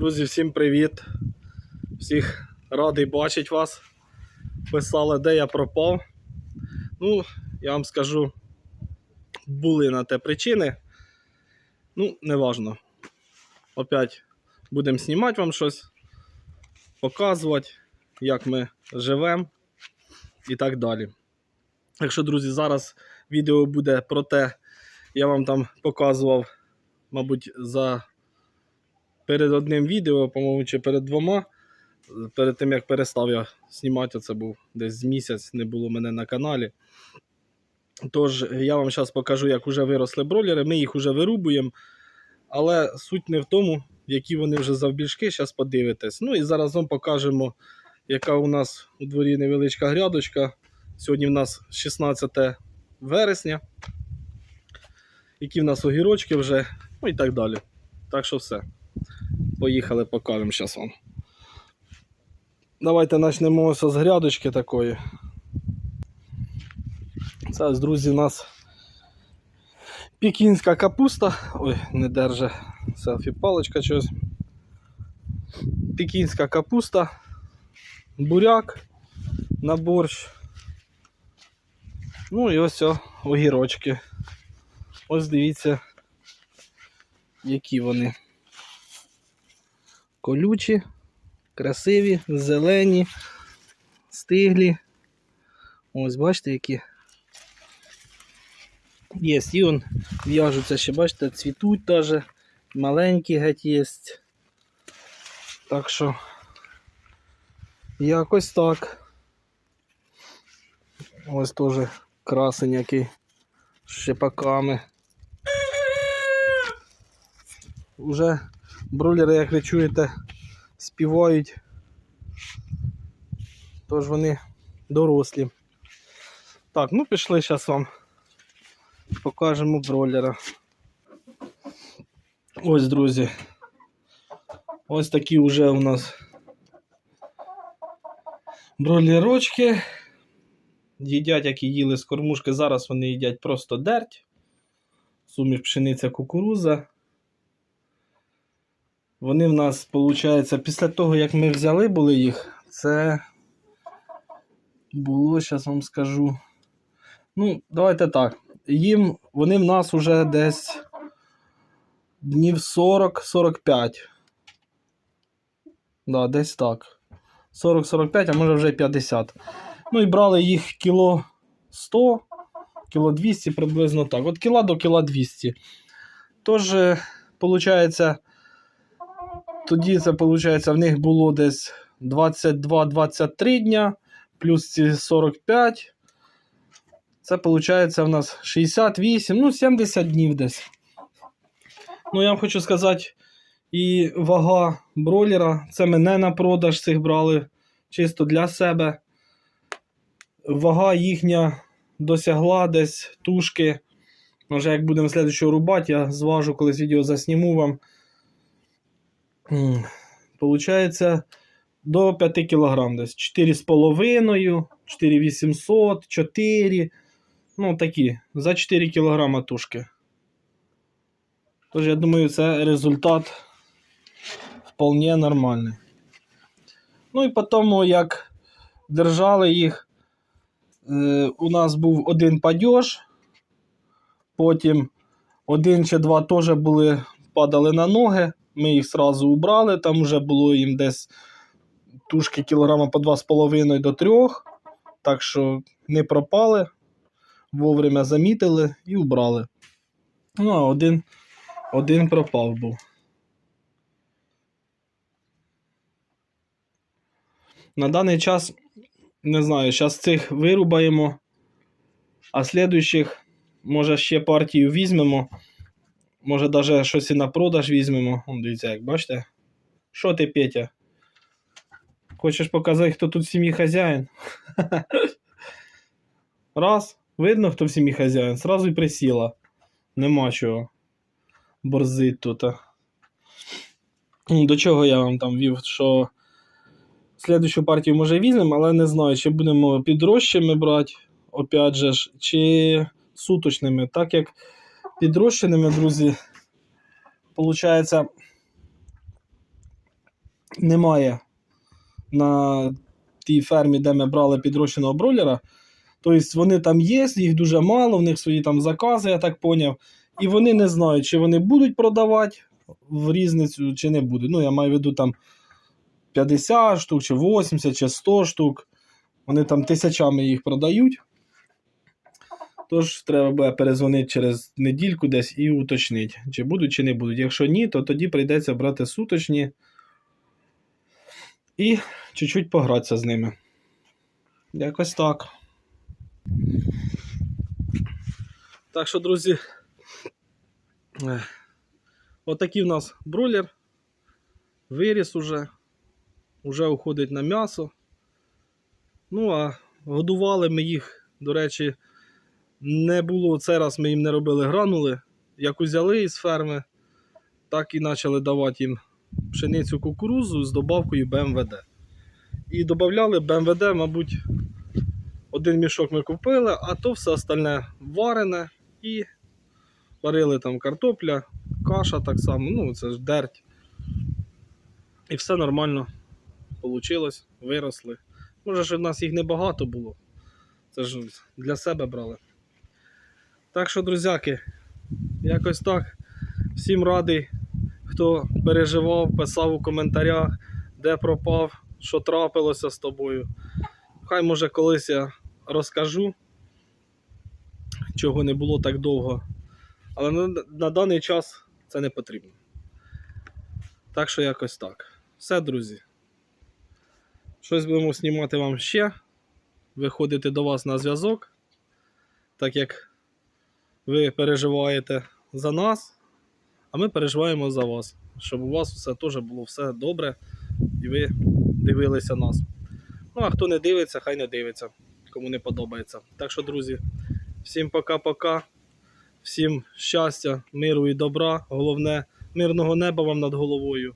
Друзі, всім привіт! Всіх радий бачити вас. Писали, де я пропав. Ну, я вам скажу, були на те причини. Ну, неважно. Опять будемо знімати вам щось, показувати, як ми живемо і так далі. Якщо, друзі, зараз відео буде про те, я вам там показував, мабуть, за перед одним відео, по-моєму, чи перед двома. Перед тим як перестав я знімати, це був десь місяць, не було мене на каналі. Тож я вам зараз покажу, як вже виросли бролери. Ми їх вже вирубуємо. Але суть не в тому, які вони вже завбільшки, зараз подивитесь. Ну і заразом покажемо, яка у нас у дворі невеличка грядочка. Сьогодні в нас 16 вересня. Які в нас огірочки вже, ну і так далі. Так що все. Поїхали, покажемо зараз вам. Давайте почнемо з грядочки такої. Це, друзі, у нас пікінська капуста. Ой, не держи селфі паличка щось. Пікінська капуста, буряк на борщ. Ну і ось о, огірочки. Ось дивіться, які вони колючі, красиві, зелені, стиглі. Ось бачите, які. Є, і он в'яжуться ще, бачите, цвітуть теж, маленькі геть є. Так що якось так. Ось теж красень який з щепаками. Уже Бролери, як ви чуєте, співають, тож вони дорослі. Так, ну пішли зараз вам покажемо бролера. Ось, друзі. Ось такі вже у нас бролерочки. Їдять, як і їли з кормушки. Зараз вони їдять просто дерть. Суміш пшениця кукуруза. Вони в нас, виходить, після того, як ми взяли були їх, це було, зараз вам скажу. Ну, давайте так. Їм вони в нас вже десь днів 40-45. Да, десь так. 40-45, а може вже 50. Ну і брали їх кіло 100, кіло 200 приблизно так. От кіла до кіла 200. Тож, виходить. Тоді це, виходить, в них було десь 22-23 дня, плюс ці 45. Це виходить в нас 68, ну 70 днів десь. Ну, я вам хочу сказати, і вага бролера, це ми не на продаж цих брали, чисто для себе. Вага їхня досягла десь тушки. Може, як будемо слідчого рубати, я зважу, колись відео засніму вам. Получається до 5 кг десь. 4,5, 4800, 4. Ну, такі. За 4 кг тушки. Тож, я думаю, це результат вполне нормальний. Ну і потім, як держали їх, е, у нас був один падеж, потім один чи два теж були, падали на ноги. Ми їх сразу убрали, там вже було їм десь тушки кілограма по 2,5 до 3, так що не пропали, вовремя замітили і убрали. Ну, а один, один пропав був. На даний час, не знаю, зараз цих вирубаємо, а слідуючих, може, ще партію візьмемо. Може, навіть щось і на продаж візьмемо. Вон, дивіться, як бачите. Що ти, Петя? Хочеш показати, хто тут в сім'ї хазяїн? Раз. Видно, хто в сім'ї хазяїн. Сразу і присіла. Нема чого. Борзить тут. До чого я вам там вів, що слідущу партію може візьмемо, але не знаю, чи будемо підрощами брати, опять же, чи суточними. Так як підрощеними, друзі, получається, немає на тій фермі, де ми брали підрощеного бройлера. Тобто вони там є, їх дуже мало, в них свої там закази, я так поняв. І вони не знають, чи вони будуть продавати в різницю, чи не будуть. Ну, я маю в виду там 50 штук, чи 80, чи 100 штук. Вони там тисячами їх продають. Тож треба буде перезвонити через недільку десь і уточнити, чи будуть, чи не будуть. Якщо ні, то тоді прийдеться брати суточні і чуть-чуть погратися з ними. Якось так. Так що, друзі, отакий в нас бройлер. Виріс уже. Уже уходить на м'ясо. Ну, а годували ми їх, до речі, не було цей раз ми їм не робили гранули. Як узяли із ферми, так і почали давати їм пшеницю кукурузу з добавкою БМВД. І додавали БМВД, мабуть, один мішок ми купили, а то все остальне варене і варили там картопля, каша так само, ну це ж дерть. І все нормально вийшло, виросли. Може, що в нас їх небагато було. Це ж для себе брали. Так що, друзяки, якось так. Всім радий, хто переживав, писав у коментарях, де пропав, що трапилося з тобою. Хай може колись я розкажу, чого не було так довго. Але на, на даний час це не потрібно. Так що якось так. Все, друзі. Щось будемо знімати вам ще. Виходити до вас на зв'язок. Так як ви переживаєте за нас, а ми переживаємо за вас. Щоб у вас все теж було все добре і ви дивилися нас. Ну, а хто не дивиться, хай не дивиться, кому не подобається. Так що, друзі, всім пока-пока. Всім щастя, миру і добра. Головне, мирного неба вам над головою.